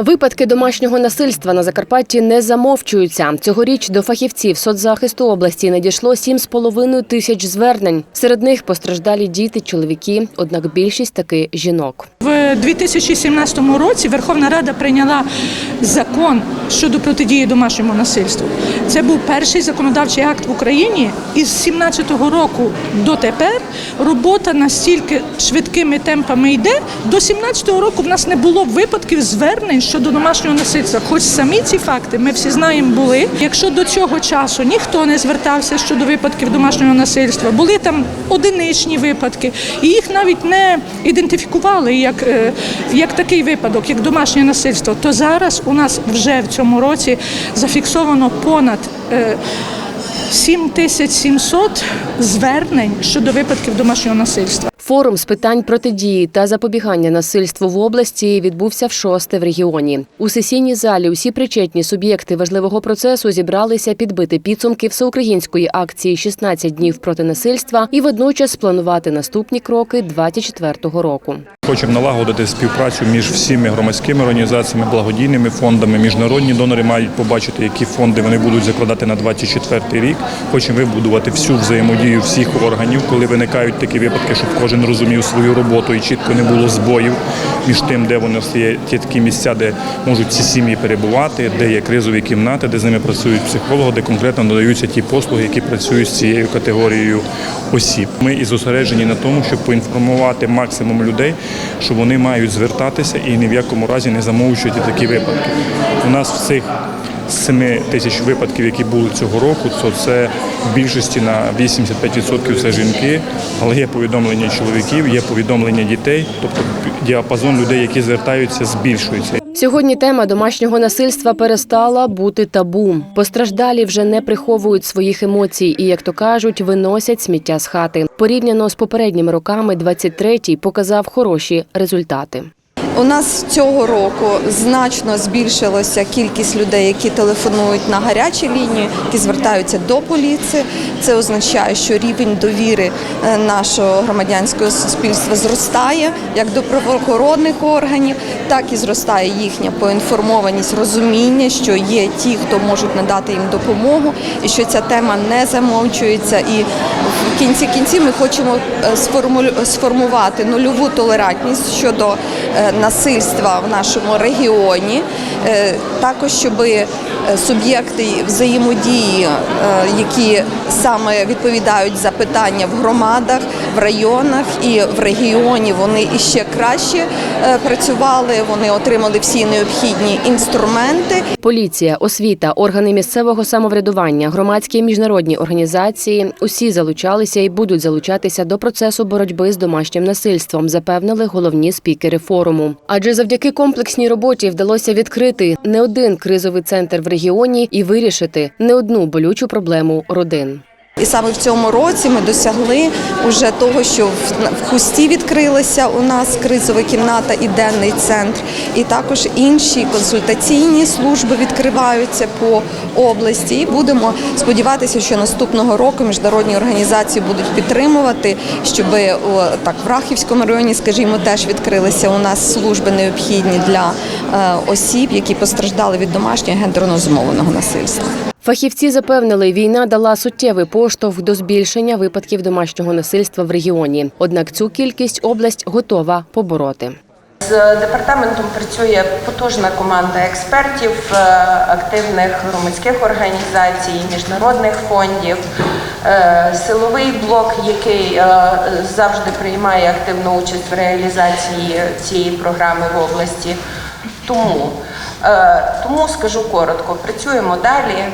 Випадки домашнього насильства на Закарпатті не замовчуються. Цьогоріч до фахівців соцзахисту області надійшло 7,5 тисяч звернень. Серед них постраждалі діти, чоловіки, однак більшість таки жінок. В 2017 році Верховна Рада прийняла закон щодо протидії домашньому насильству. Це був перший законодавчий акт в Україні, і з 17-го року дотепер робота настільки швидкими темпами йде. До 17-го року в нас не було випадків звернень щодо домашнього насильства. Хоч самі ці факти ми всі знаємо були. Якщо до цього часу ніхто не звертався щодо випадків домашнього насильства, були там одиничні випадки, і їх навіть не ідентифікували як, е, як такий випадок, як домашнє насильство, то зараз у нас вже в цьому році зафіксовано понад е, 7700 звернень щодо випадків домашнього насильства. Форум з питань протидії та запобігання насильству в області відбувся в шосте в регіоні. У сесійній залі усі причетні суб'єкти важливого процесу зібралися підбити підсумки всеукраїнської акції «16 днів проти насильства і водночас планувати наступні кроки 24-го року. Хочемо налагодити співпрацю між всіми громадськими організаціями, благодійними фондами. Міжнародні донори мають побачити, які фонди вони будуть закладати на 24 рік. Хочемо вибудувати всю взаємодію всіх органів, коли виникають такі випадки, щоб кожен розумів свою роботу і чітко не було збоїв між тим, де вони є ті такі місця, де можуть ці сім'ї перебувати, де є кризові кімнати, де з ними працюють психологи, де конкретно надаються ті послуги, які працюють з цією категорією осіб. Ми і зосереджені на тому, щоб поінформувати максимум людей, що вони мають звертатися і ні в якому разі не замовчують такі випадки. У нас в цих 7 тисяч випадків, які були цього року, то це в більшості на 85% це жінки, але є повідомлення чоловіків, є повідомлення дітей, тобто діапазон людей, які звертаються, збільшується. Сьогодні тема домашнього насильства перестала бути табу. Постраждалі вже не приховують своїх емоцій і, як то кажуть, виносять сміття з хати. Порівняно з попередніми роками, 23-й показав хороші результати. У нас цього року значно збільшилася кількість людей, які телефонують на гарячі лінії, які звертаються до поліції. Це означає, що рівень довіри е, нашого громадянського суспільства зростає як до правоохоронних органів, так і зростає їхня поінформованість, розуміння, що є ті, хто можуть надати їм допомогу, і що ця тема не замовчується. І в кінці кінці ми хочемо е, сформувати нульову толерантність щодо е, насильства в нашому регіоні. Е, Також, щоб суб'єкти взаємодії, е, які саме відповідають за питання в громадах, в районах і в регіоні, вони іще краще е, працювали. Вони отримали всі необхідні інструменти. Поліція, освіта, органи місцевого самоврядування, громадські і міжнародні організації усі залучалися і будуть залучатися до процесу боротьби з домашнім насильством, запевнили головні спікери форуму. Адже завдяки комплексній роботі вдалося відкрити не один кризовий центр в регіоні і вирішити не одну болючу проблему родин. І саме в цьому році ми досягли уже того, що в хусті відкрилася у нас кризова кімната і денний центр, і також інші консультаційні служби відкриваються по області. І будемо сподіватися, що наступного року міжнародні організації будуть підтримувати, щоб так в Рахівському районі, скажімо, теж відкрилися у нас служби необхідні для е, осіб, які постраждали від домашнього гендерно зумовленого насильства. Фахівці запевнили, війна дала суттєвий поштовх до збільшення випадків домашнього насильства в регіоні. Однак цю кількість область готова побороти. З департаментом працює потужна команда експертів, е, активних громадських організацій, міжнародних фондів, е, силовий блок, який е, завжди приймає активну участь в реалізації цієї програми в області. Тому, е, тому скажу коротко, працюємо далі.